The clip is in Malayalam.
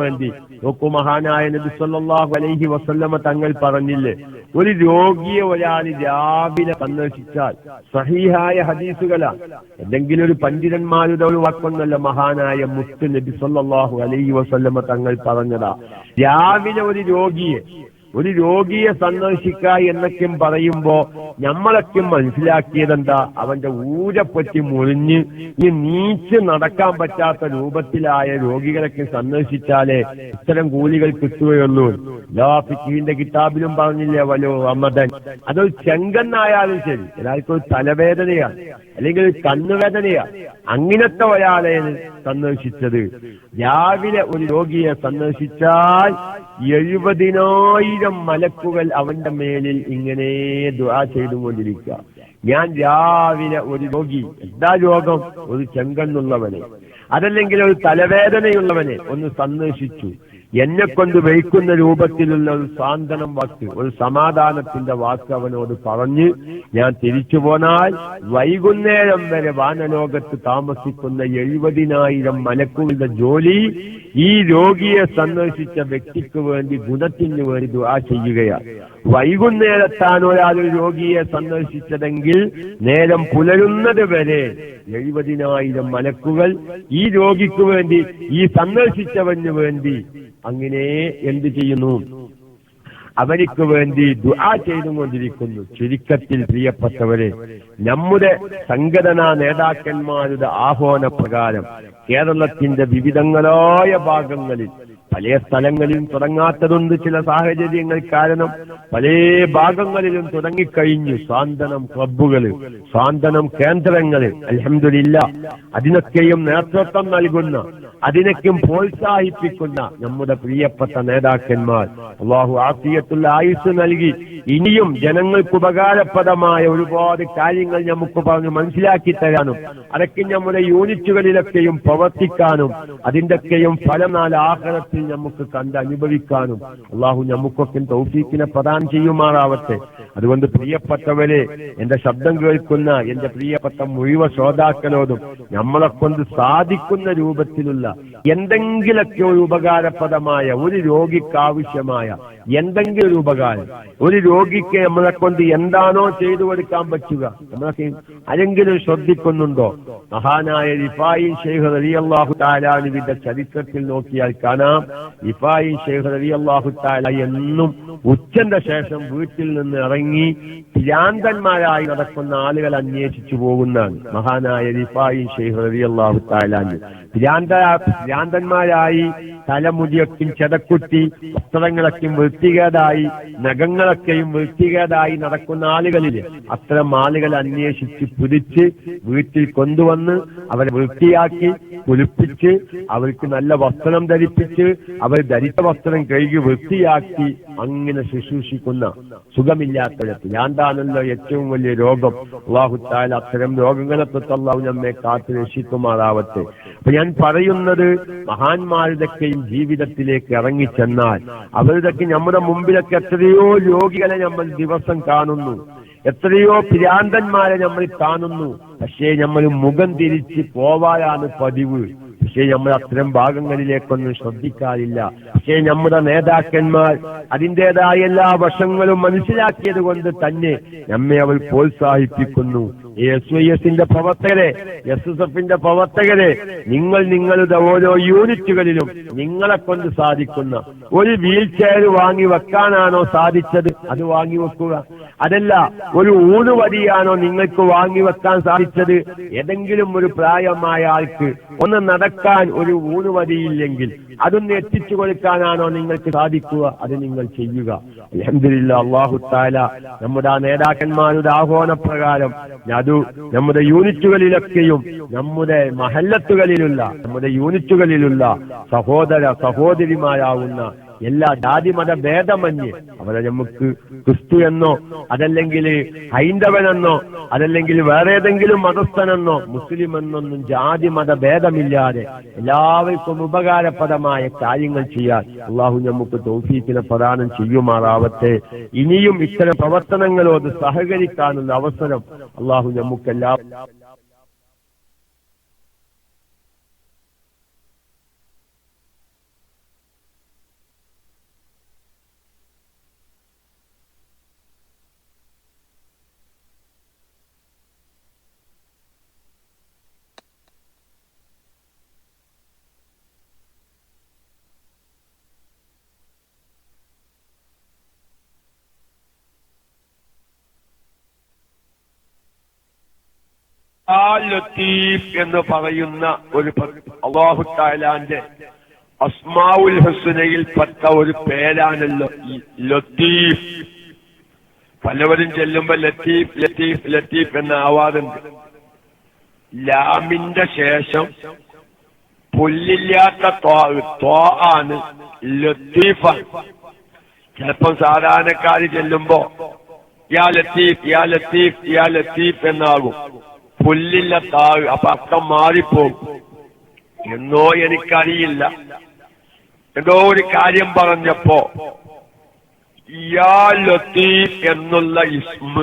വേണ്ടി. നോക്കൂ മഹാനായ നബി സല്ലല്ലാഹു അലൈഹി വസല്ലമ തങ്ങൾ പറഞ്ഞില്ലേ ഒരു രോഗിയെ ഒരാൾ രാവിലെ സന്ദർശിച്ചാൽ സഹീഹായ ഹദീസുകളാ. എന്തെങ്കിലും ഒരു പണ്ഡിതന്മാരുടെ ഒരു വാക്കൊന്നല്ല മഹാനായ മുത്ത് നബി സല്ലല്ലാഹു അലൈഹി വസല്ലമ തങ്ങൾ പറഞ്ഞതാ. രാവിലെ ഒരു രോഗിയെ ഒരു രോഗിയെ സന്ദർശിക്ക എന്നൊക്കെ പറയുമ്പോ നമ്മളൊക്കെ മനസ്സിലാക്കിയതെന്താ? അവന്റെ ഊരപ്പറ്റി മുറിഞ്ഞ് ഈ നീച്ച് നടക്കാൻ പറ്റാത്ത രൂപത്തിലായ രോഗികളൊക്കെ സന്ദർശിച്ചാലേ ഇത്തരം കൂലികൾ കിട്ടുകയുള്ളൂ. ഫിഖീന്റെ കിതാബിലും പറഞ്ഞില്ലേ വലോ അമ്മദൻ അതൊരു ചെങ്കന്നായാലും ശരി. ഒരാൾക്ക് ഒരു തലവേദനയാണ് അല്ലെങ്കിൽ കണ്ണുവേദനയാണ് അങ്ങനത്തെ ഒരാളെ സന്ദർശിച്ചത്. രാവിലെ ഒരു രോഗിയെ സന്ദർശിച്ചാൽ എഴുപതിനായിരം മലക്കുകൾ അവന്റെ മേലിൽ ഇങ്ങനെ ദുആ ചെയ്തുകൊണ്ടിരിക്കുക. ഞാൻ രാവിലെ ഒരു രോഗി. എന്താ രോഗം? ഒരു ചെങ്കണ്ണുള്ളവനെ. അതല്ലെങ്കിൽ ഒരു തലവേദനയുള്ളവനെ ഒന്ന് സന്ദർശിച്ചു. എന്നെ കൊണ്ട് വഹിക്കുന്ന രൂപത്തിലുള്ള ഒരു സാന്ത്വനം വാക്ക് ഒരു സമാധാനത്തിന്റെ വാക്ക് അവനോട് പറഞ്ഞ് ഞാൻ തിരിച്ചു പോന്നാൽ വൈകുന്നേരം വരെ വാനലോകത്ത് താമസിക്കുന്ന എഴുപതിനായിരം മലക്കുകളുടെ ജോലി ഈ രോഗിയെ സന്ദർശിച്ച വ്യക്തിക്ക് വേണ്ടി ഗുണത്തിന് വേണ്ടി ദുആ ചെയ്യുകയാണ് വൈകുന്നേരത്താണ് ഒരാൾ ഒരു രോഗിയെ സന്ദർശിച്ചതെങ്കിൽ നേരം പുലരുന്നത് വരെ എഴുപതിനായിരം മലക്കുകൾ ഈ രോഗിക്ക് വേണ്ടി ഈ സന്ദർശിച്ചവന് വേണ്ടി അങ്ങനെ എന്ത് ചെയ്യുന്നു? അവർക്ക് വേണ്ടി ദുആ ചെയ്തുകൊണ്ടിരിക്കുന്നു. ചുരുക്കത്തിൽ പ്രിയപ്പെട്ടവരെ നമ്മുടെ സംഘടനാ നേതാക്കന്മാരുടെ ആഹ്വാന പ്രകാരം കേരളത്തിന്റെ വിവിധങ്ങളായ ഭാഗങ്ങളിൽ പല സ്ഥലങ്ങളിലും തുടങ്ങാത്തതുണ്ട് ചില സാഹചര്യങ്ങൾ കാരണം പല ഭാഗങ്ങളിലും തുടങ്ങിക്കഴിഞ്ഞു സാന്ത്വനം ക്ലബുകൾ സാന്ത്വനം കേന്ദ്രങ്ങൾ അലഹമില്ല അതിനൊക്കെയും നേതൃത്വം നൽകുന്ന അതിനൊക്കെയും പ്രോത്സാഹിപ്പിക്കുന്ന നമ്മുടെ പ്രിയപ്പെട്ട നേതാക്കന്മാർ. അള്ളാഹു ആഫിയത്തുള്ള ആയുസ് നൽകി. ഇനിയും ജനങ്ങൾക്ക് ഉപകാരപ്രദമായ ഒരുപാട് കാര്യങ്ങൾ നമുക്ക് പറഞ്ഞ് മനസ്സിലാക്കി തരാനും അതൊക്കെ നമ്മുടെ യൂണിറ്റുകളിലൊക്കെയും പ്രവർത്തിക്കാനും അതിന്റെയൊക്കെയും നാല് ആഹ്ലത്തിൽ നമുക്ക് കണ്ട് അനുഭവിക്കാനും അള്ളാഹു നമുക്കൊക്കെ തൗഫീക്കിനെ പ്രദാനം ചെയ്യുമാറാവട്ടെ. അതുകൊണ്ട് പ്രിയപ്പെട്ടവരെ എന്റെ ശബ്ദം കേൾക്കുന്ന എന്റെ പ്രിയപ്പെട്ട മുഴുവൻ ശ്രോതാക്കളോടും നമ്മളെ കൊണ്ട് സാധിക്കുന്ന രൂപത്തിലുള്ള എന്തെങ്കിലൊക്കെ ഒരു ഉപകാരപ്രദമായ ഒരു രോഗിക്ക് ആവശ്യമായ എന്തെങ്കിലും ഒരു ഉപകാരം. ഒരു രോഗിക്ക് നമ്മളെ കൊണ്ട് എന്താണോ ചെയ്തു കൊടുക്കാൻ പറ്റുക. നമ്മളൊക്കെ ആരെങ്കിലും ശ്രദ്ധിക്കുന്നുണ്ടോ? മഹാനായ റിഫായി ഷെയ്ഖ് അള്ളാഹു താലാനുവിന്റെ ചരിത്രത്തിൽ നോക്കിയാൽ കാണാം. റിഫായി ഷെയ്ഖ് അലി അള്ളാഹു താല എന്നും ഉച്ചന്റെ ശേഷം വീട്ടിൽ നിന്ന് ഇറങ്ങി ഭ്രാന്തന്മാരായി നടക്കുന്ന ആളുകൾ അന്വേഷിച്ചു പോകുന്നതാണ്. മഹാനായ റിഫായി ഷെയ്ഖ് അലി അള്ളാഹു താലാന് ഭ്രാന്ത ഭ്രാന്തന്മാരായി തലമുടിയൊക്കെയും ചെതക്കുത്തി വസ്ത്രങ്ങളൊക്കെയും വൃത്തികേടായി നഖങ്ങളൊക്കെയും വൃത്തികേടായി നടക്കുന്ന ആളുകളിൽ അത്തരം ആളുകൾ അന്വേഷിച്ച് പുതിച്ച് വീട്ടിൽ കൊണ്ടുവന്ന് അവരെ വൃത്തിയാക്കി കുളിപ്പിച്ച് അവർക്ക് നല്ല വസ്ത്രം ധരിപ്പിച്ച് അവർ ധരിച്ച വസ്ത്രം കഴുകി വൃത്തിയാക്കി അങ്ങനെ ശുശ്രൂഷിക്കുന്ന സുഖമില്ലാത്തടത്ത് ഞാന്താണല്ലോ ഏറ്റവും വലിയ രോഗം. അള്ളാഹുത്താൽ അത്തരം രോഗങ്ങളെ തൊട്ട് നമ്മെ കാത്തു രക്ഷിക്കുമാറാവട്ടെ. അപ്പൊ ഞാൻ പറയുന്നത് മഹാന്മാരുടെയൊക്കെയും ജീവിതത്തിലേക്ക് ഇറങ്ങിച്ചെന്നാൽ അവരുടെയൊക്കെ നമ്മുടെ മുമ്പിലൊക്കെ എത്രയോ രോഗികളെ നമ്മൾ ദിവസം കാണുന്നു. എത്രയോ ഭ്രാന്തന്മാരെ നമ്മൾ കാണുന്നു. പക്ഷേ നമ്മൾ മുഖം തിരിച്ച് പോവാനാണ് പതിവ്. പക്ഷേ നമ്മൾ അത്തരം ഭാഗങ്ങളിലേക്കൊന്നും ശ്രദ്ധിക്കാറില്ല. പക്ഷേ നമ്മുടെ നേതാക്കന്മാർ അതിന്റെതായ എല്ലാ വശങ്ങളും മനസ്സിലാക്കിയത് കൊണ്ട് തന്നെ നമ്മെ അവൾ പ്രോത്സാഹിപ്പിക്കുന്നു. എസ് വൈ എസിന്റെ പ്രവർത്തകരെ എസ് എസ് എഫിന്റെ പ്രവർത്തകരെ നിങ്ങൾ നിങ്ങളുടെ ഓരോ യൂണിറ്റുകളിലും നിങ്ങളെ കൊണ്ട് സാധിക്കുന്ന ഒരു വീൽ ചെയർ വാങ്ങി വെക്കാനാണോ സാധിച്ചത്? അത് വാങ്ങി വെക്കുക. അതല്ല ഒരു ഊണുവടിയാണോ നിങ്ങൾക്ക് വാങ്ങി വെക്കാൻ സാധിച്ചത്? ഏതെങ്കിലും ഒരു പ്രായമായ ആൾക്ക് ഒന്ന് നടക്കാൻ ഒരു ഊണുവടിയില്ലെങ്കിൽ അതൊന്ന് എത്തിച്ചു കൊടുക്കാനാണോ നിങ്ങൾക്ക് സാധിക്കുക? അത് നിങ്ങൾ ചെയ്യുക. അലഹമില്ല അള്ളാഹു താല നമ്മുടെ ആ നേതാക്കന്മാരുടെ ആഹ്വാന പ്രകാരം അത് നമ്മുടെ യൂണിറ്റുകളിലൊക്കെയും നമ്മുടെ മഹല്ലത്തുകളിലുള്ള നമ്മുടെ യൂണിറ്റുകളിലുള്ള സഹോദര സഹോദരിമാരാവുന്ന എല്ലാ ജാതിമത ഭേദമഞ്ഞ് അവരെ നമുക്ക് ക്രിസ്തു എന്നോ അതല്ലെങ്കിൽ ഹൈന്ദവനെന്നോ അതല്ലെങ്കിൽ വേറെ ഏതെങ്കിലും മതസ്ഥനെന്നോ മുസ്ലിം എന്നൊന്നും ജാതി മത ഭേദമില്ലാതെ എല്ലാവർക്കും ഉപകാരപ്രദമായ കാര്യങ്ങൾ ചെയ്യാൻ അള്ളാഹു നമുക്ക് തോഫീക്കിനെ പ്രദാനം ചെയ്യുമാറാവട്ടെ. ഇനിയും ഇത്തരം പ്രവർത്തനങ്ങളോട് സഹകരിക്കാനുള്ള അവസരം അള്ളാഹു നമുക്കെല്ലാം ലത്തീഫ് എന്ന് പറയുന്ന ഒരു അള്ളാഹു താലാന്റെ അസ്മാവുൽ പെട്ട ഒരു പേരാണല്ലോ ലത്തീഫ്. പലവരും ചെല്ലുമ്പോ ലത്തീഫ് ലത്തീഫ് ലത്തീഫ് എന്ന ആവാറുണ്ട്. ലാമിന്റെ ശേഷം പുല്ലില്ലാത്ത ത്വാ ആണ് ലത്തീഫ. ചിലപ്പോ സാധാരണക്കാര് ചെല്ലുമ്പോ യാ ലത്തീഫ് യാ ലത്തീഫ് യാ ലത്തീഫ് എന്നാകും. പുല്ലില്ല താവ് അപ്പൊ അർത്ഥം മാറിപ്പോകും എന്നോ എനിക്കറിയില്ല. എന്തോ ഒരു കാര്യം പറഞ്ഞപ്പോ യാ ലത്തീഫ് എന്നുള്ള ഇസ്മ